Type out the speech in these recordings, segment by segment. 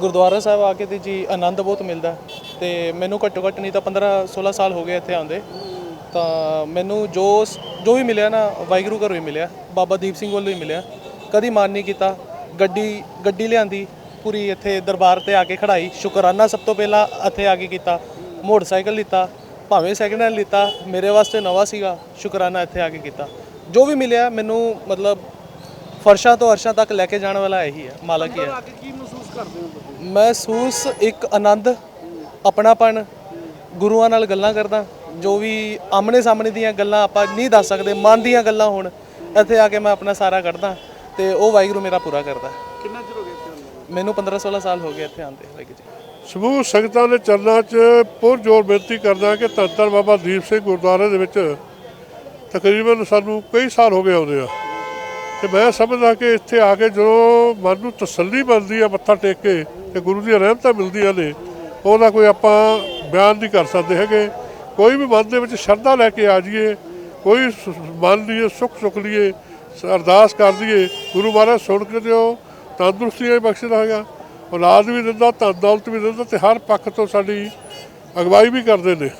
ਗੁਰਦੁਆਰਾ ਸਾਹਿਬ ਆ ਕੇ ਤੇ ਜੀ ਆਨੰਦ ਬਹੁਤ ਮਿਲਦਾ ਹੈ। ਤੇ ਮੈਨੂੰ ਘੱਟੋ ਘੱਟ ਨਹੀਂ ਤਾਂ 15 16 ਸਾਲ ਹੋ ਗਏ ਇੱਥੇ ਆਉਂਦੇ। ਤਾਂ ਮੈਨੂੰ ਜੋ ਜੋ ਵੀ ਮਿਲਿਆ ਨਾ, ਵਾਹਿਗੁਰੂ ਘਰੋਂ ਹੀ ਮਿਲਿਆ। ਬਾਬਾ ਦੀਪ ਸਿੰਘ ਵੱਲੋਂ ਹੀ ਮਿਲਿਆ। ਕਦੀ ਮਾਨ ਨਹੀਂ ਕੀਤਾ। ਗੱਡੀ ਗੱਡੀ ਲਿਆਂਦੀ, ਪੂਰੀ ਇੱਥੇ ਦਰਬਾਰ ਤੇ ਆ ਕੇ ਖੜਾਈ ਸ਼ੁਕਰਾਨਾ ਸਭ ਤੋਂ ਪਹਿਲਾਂ ਇੱਥੇ ਆ ਕੇ ਕੀਤਾ। ਮੋਟਰਸਾਈਕਲ ਲਿੱਤਾ। ਭਾਵੇਂ ਸੈਕਿੰਡ ਹੈਂਡ ਲਿੱਤਾ। ਮੇਰੇ ਵਾਸਤੇ ਨਵਾਂ ਸੀਗਾ। ਸ਼ੁਕਰਾਨਾ ਇੱਥੇ ਆ ਕੇ ਕੀਤਾ। ਜੋ ਵੀ ਮਿਲਿਆ, ਮੈਨੂੰ ਮਤਲਬ ਫਰਸ਼ਾਂ ਤੋਂ ਅਰਸ਼ਾਂ ਤੱਕ ਲੈ ਕੇ ਜਾਣ ਵਾਲਾ ਇਹੀ ਹੈ। ਮਾਲਕ ਹੀ ਹੈ। ਕਰਦੇ ਹੋ ਤੁਸੀਂ ਮਹਿਸੂਸ ਇੱਕ ਆਨੰਦ ਆਪਣਾਪਣ ਗੁਰੂਆਂ ਨਾਲ ਗੱਲਾਂ ਕਰਦਾ ਜੋ ਵੀ ਆਮਣੇ ਸਾਹਮਣੇ ਦੀਆਂ ਗੱਲਾਂ ਆਪਾਂ ਨਹੀਂ ਦੱਸ ਸਕਦੇ ਮਨ ਦੀਆਂ ਗੱਲਾਂ ਹੋਣ ਇੱਥੇ ਆ ਕੇ ਮੈਂ ਆਪਣਾ ਸਾਰਾ ਕੱਢਦਾ ਤੇ ਉਹ ਵਾਹਿਗੁਰੂ ਮੇਰਾ ਪੂਰਾ ਕਰਦਾ। ਕਿੰਨਾ ਚਿਰ ਹੋ ਗਿਆ ਇੱਥੇ ਆਉਂਦੇ ਨੂੰ? ਮੈਨੂੰ 15 16 ਸਾਲ ਹੋ ਗਏ ਇੱਥੇ ਆਉਂਦੇ ਵਾਹਿਗੁਰੂ ਜੀ। ਸਮੂਹ ਸੰਗਤਾਂ ਦੇ ਚਰਨਾਂ 'ਚ ਪੁਰ ਜੋਰ ਬੇਨਤੀ ਕਰਦਾ ਕਿ ਧੰਨ ਧੰਨ ਬਾਬਾ ਦੀਪ ਸਿੰਘ ਗੁਰਦੁਆਰੇ ਦੇ ਵਿੱਚ ਤਕਰੀਬਨ ਸਾਨੂੰ ਕਈ ਸਾਲ ਹੋ ਗਏ ਆਉਂਦੇ ਆ। ਤੇ ਮੈਂ ਸਮਝਦਾ ਕਿ ਇੱਥੇ ਆ ਕੇ ਜਦੋਂ ਮਨ ਨੂੰ ਤਸੱਲੀ ਮਿਲਦੀ ਆ ਮੱਥਾ ਟੇਕ ਕੇ ਤੇ ਗੁਰੂ ਦੀਆਂ ਰਹਿਮਤਾਂ ਮਿਲਦੀਆਂ ਨੇ, ਉਹਦਾ ਕੋਈ ਆਪਾਂ ਬਿਆਨ ਨਹੀਂ ਕਰ ਸਕਦੇ ਹੈਗੇ। ਕੋਈ ਵੀ ਮਨ ਦੇ ਵਿੱਚ ਸ਼ਰਧਾ ਲੈ ਕੇ ਆ ਜਾਈਏ, ਕੋਈ ਮਨ ਲਈਏ, ਸੁੱਖ ਸੁੱਖ ਲਈਏ ਅਰਦਾਸ ਕਰ ਦਈਏ, ਗੁਰੂ ਮਹਾਰਾਜ ਸੁਣ ਕੇ ਦਿਓ ਤੰਦਰੁਸਤੀ ਬਖਸ਼ਦਾ ਹੈਗਾ ਔਲਾਦ ਵੀ ਦਿੰਦਾ, ਧਨ ਦੌਲਤ ਵੀ ਦਿੰਦਾ ਤੇ ਹਰ ਪੱਖ ਤੋਂ ਸਾਡੀ ਅਗਵਾਈ ਵੀ ਕਰਦੇ ਨੇ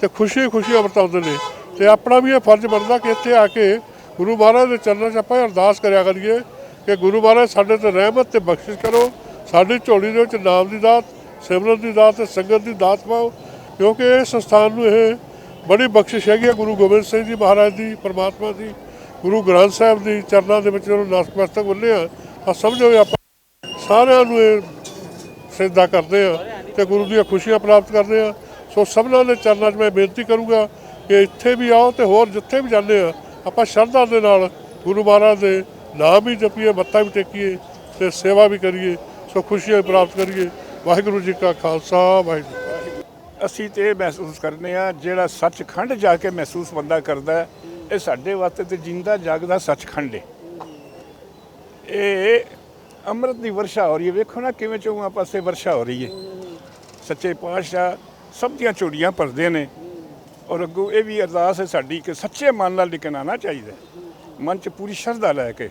ਤੇ ਖੁਸ਼ੀ ਖੁਸ਼ੀ ਵਰਤਾਉਂਦੇ ਨੇ ਤੇ ਆਪਣਾ ਵੀ ਇਹ ਫਰਜ਼ ਬਣਦਾ ਕਿ ਇੱਥੇ ਆ ਕੇ ਗੁਰੂ ਮਹਾਰਾਜ ਦੇ ਚਰਨਾਂ 'ਚ ਆਪਾਂ ਅਰਦਾਸ ਕਰਿਆ ਕਰੀਏ ਕਿ ਗੁਰੂ ਮਹਾਰਾਜ ਸਾਡੇ ਤੇ ਰਹਿਮਤ ਤੇ ਬਖਸ਼ਿਸ਼ ਕਰੋ, ਸਾਡੀ ਝੋਲੀ ਦੇ ਵਿੱਚ ਨਾਮ ਦੀ ਦਾਤ, ਸਿਮਰਨ ਦੀ ਦਾਤ ਤੇ ਸੰਗਤ ਦੀ ਦਾਤ ਪਾਓ, ਕਿਉਂਕਿ ਇਸ ਸੰਸਥਾਨ ਨੂੰ ਇਹ ਬੜੀ ਬਖਸ਼ਿਸ਼ ਹੈਗੀ ਹੈ ਗੁਰੂ ਗੋਬਿੰਦ ਸਿੰਘ ਜੀ ਮਹਾਰਾਜ ਦੀ, ਪਰਮਾਤਮਾ ਦੀ, ਗੁਰੂ ਗ੍ਰੰਥ ਸਾਹਿਬ ਦੀ ਚਰਨਾਂ ਦੇ ਵਿੱਚ ਜਦੋਂ ਨਤਮਸਤਕ ਬੰਨੇ ਆ, ਤਾਂ ਸਮਝੋ ਵੀ ਆਪਾਂ ਸਾਰਿਆਂ ਨੂੰ ਇਹ ਸਿੱਧਾ ਕਰਦੇ ਆ ਤੇ ਗੁਰੂ ਦੀਆਂ ਖੁਸ਼ੀਆਂ ਪ੍ਰਾਪਤ ਕਰਦੇ ਆ। ਸੋ ਸਭਨਾਂ ਦੇ ਚਰਨਾਂ 'ਚ ਮੈਂ ਬੇਨਤੀ ਕਰੂੰਗਾ ਕਿ ਇੱਥੇ ਵੀ ਆਓ ਤੇ ਹੋਰ ਜਿੱਥੇ ਵੀ ਜਾਂਦੇ ਆ ਆਪਾਂ ਸ਼ਰਧਾ ਦੇ ਨਾਲ ਗੁਰੂ ਮਹਾਰਾਜ ਦੇ ਨਾਮ ਵੀ ਜਪੀਏ, ਮੱਥਾ ਵੀ ਟੇਕੀਏ ਤੇ ਸੇਵਾ ਵੀ ਕਰੀਏ, ਸੋ ਖੁਸ਼ੀਆਂ ਪ੍ਰਾਪਤ ਕਰੀਏ। ਵਾਹਿਗੁਰੂ ਜੀ ਕਾ ਖਾਲਸਾ, ਵਾਹਿਗੁਰੂ ਜੀ ਅਸੀਂ ਤੇ ਇਹ ਮਹਿਸੂਸ ਕਰਨੇ ਆ, ਜਿਹੜਾ ਸੱਚਖੰਡ ਜਾ ਕੇ ਮਹਿਸੂਸ ਬੰਦਾ ਕਰਦਾ ਇਹ ਸਾਡੇ ਵਾਸਤੇ ਤੇ ਜਿੰਦਾ ਜਾਗਦਾ ਸੱਚਖੰਡ ਹੈ ਇਹ ਅੰਮ੍ਰਿਤ ਦੀ ਵਰਸ਼ਾ ਹੋ ਰਹੀ ਹੈ। ਵੇਖੋ ਨਾ ਕਿਵੇਂ ਚੋਹਾਂ ਪਾਸੇ ਵਰਸ਼ਾ ਹੋ ਰਹੀ ਹੈ। ਸੱਚੇ ਪਾਤਸ਼ਾਹ ਸਭ ਦੀਆਂ ਚੋੜੀਆਂ ਭਰਦੇ ਨੇ। ਔਰ ਅੱਗੋਂ ਇਹ ਵੀ ਅਰਦਾਸ ਹੈ ਸਾਡੀ ਕਿ ਸੱਚੇ ਮਨ ਨਾਲ ਲਿਖਣ ਆਉਣਾ ਚਾਹੀਦਾ। ਮਨ 'ਚ ਪੂਰੀ ਸ਼ਰਧਾ ਲੈ ਕੇ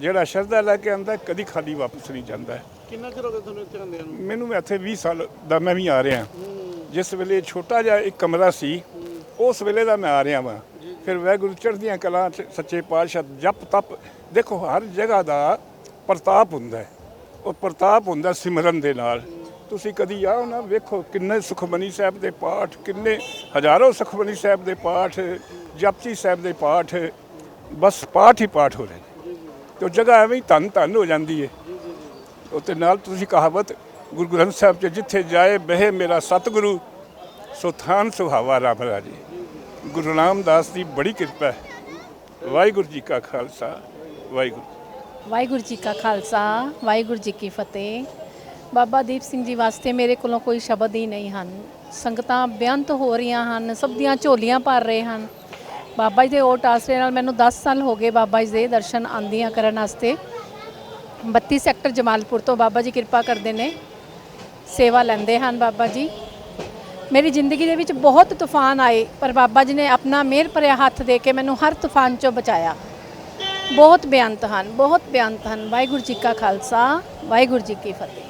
ਜਿਹੜਾ ਸ਼ਰਧਾ ਲੈ ਕੇ ਆਉਂਦਾ ਕਦੀ ਖਾਲੀ ਵਾਪਸ ਨਹੀਂ ਜਾਂਦਾ। ਕਿੰਨਾ ਚਿਰ ਹੋ ਗਿਆ ਤੁਹਾਨੂੰ ਇੱਥੇ ਆਉਂਦਿਆਂ ਨੂੰ? ਮੈਨੂੰ ਇੱਥੇ 20 ਸਾਲ ਦਾ ਮੈਂ ਵੀ ਆ ਰਿਹਾ। ਜਿਸ ਵੇਲੇ ਛੋਟਾ ਜਿਹਾ ਇੱਕ ਕਮਰਾ ਸੀ ਉਸ ਵੇਲੇ ਦਾ ਮੈਂ ਆ ਰਿਹਾ ਵਾਂ। ਫਿਰ ਵਾਹਿਗੁਰੂ ਚੜ੍ਹਦੀਆਂ ਕਲਾਂ ਸੱਚੇ ਪਾਤਸ਼ਾਹ ਜਪ ਤਪ ਦੇਖੋ ਹਰ ਜਗ੍ਹਾ ਦਾ ਪ੍ਰਤਾਪ ਹੁੰਦਾ ਹੈ। ਉਹ ਪ੍ਰਤਾਪ ਹੁੰਦਾ ਸਿਮਰਨ ਦੇ ਨਾਲ। ਤੁਸੀਂ ਕਦੀ ਆਓ ਨਾ ਵੇਖੋ ਕਿੰਨੇ ਸੁਖਮਨੀ ਸਾਹਿਬ ਦੇ ਪਾਠ, ਕਿੰਨੇ ਹਜ਼ਾਰੋਂ ਸੁਖਮਨੀ ਸਾਹਿਬ ਦੇ ਪਾਠ, ਜਪਜੀ ਸਾਹਿਬ ਦੇ ਪਾਠ, ਬਸ ਪਾਠ ਹੀ ਪਾਠ ਹੋ ਰਹੇ ਨੇ। ਤੇ ਉਹ ਜਗ੍ਹਾ ਐਵੇਂ ਹੀ ਧੰਨ ਧੰਨ ਹੋ ਜਾਂਦੀ ਹੈ ਉਤੇ ਨਾਲ ਤੁਸੀਂ ਕਹਾਵਤ ਗੁਰੂ ਗ੍ਰੰਥ ਸਾਹਿਬ ਚ, ਜਿੱਥੇ ਜਾਏ ਬਹਿ ਮੇਰਾ ਸਤਿਗੁਰੂ, ਸੋ ਥਾਨ ਸੁਹਾਵਾ ਰਾਮ ਰਾਜੇ। ਗੁਰੂ ਰਾਮਦਾਸ ਦੀ ਬੜੀ ਕਿਰਪਾ ਹੈ। ਵਾਹਿਗੁਰੂ ਜੀ ਕਾ ਖਾਲਸਾ, ਵਾਹਿਗੁਰੂ ਵਾਹਿਗੁਰੂ ਜੀ ਕਾ ਖਾਲਸਾ, ਵਾਹਿਗੁਰੂ ਜੀ ਕੀ ਫਤਿਹ। ਬਾਬਾ ਦੀਪ ਸਿੰਘ ਜੀ ਵਾਸਤੇ ਮੇਰੇ ਕੋਲੋਂ ਕੋਈ ਸ਼ਬਦ ਹੀ ਨਹੀਂ ਹਨ। ਸੰਗਤਾਂ ਬੇਅੰਤ ਹੋ ਰਹੀਆਂ ਹਨ, ਸਭ ਦੀਆਂ ਝੋਲੀਆਂ ਭਰ ਰਹੇ ਹਨ। ਬਾਬਾ ਜੀ ਦੇ ਓਟ ਆਸਰੇ ਨਾਲ ਮੈਨੂੰ 10 ਸਾਲ ਹੋ ਗਏ ਬਾਬਾ ਜੀ ਦੇ ਦਰਸ਼ਨ ਆਂਦੀਆਂ ਕਰਨ ਵਾਸਤੇ। 32 ਸੈਕਟਰ ਜਮਾਲਪੁਰ ਤੋਂ ਬਾਬਾ ਜੀ ਕਿਰਪਾ ਕਰਦੇ ਨੇ, ਸੇਵਾ ਲੈਂਦੇ ਹਨ ਬਾਬਾ ਜੀ। ਮੇਰੀ ਜ਼ਿੰਦਗੀ ਦੇ ਵਿੱਚ ਬਹੁਤ ਤੂਫਾਨ ਆਏ, ਪਰ ਬਾਬਾ ਜੀ ਨੇ ਆਪਣਾ ਮਿਹਰ ਭਰਿਆ ਹੱਥ ਦੇ ਕੇ ਮੈਨੂੰ ਹਰ ਤੂਫਾਨ ਚੋਂ ਬਚਾਇਆ। ਬਹੁਤ ਬੇਅੰਤ ਹਨ, ਬਹੁਤ ਬੇਅੰਤ ਹਨ। ਵਾਹਿਗੁਰੂ ਜੀ ਕਾ ਖਾਲਸਾ, ਵਾਹਿਗੁਰੂ ਜੀ ਕੀ ਫਤਿਹ।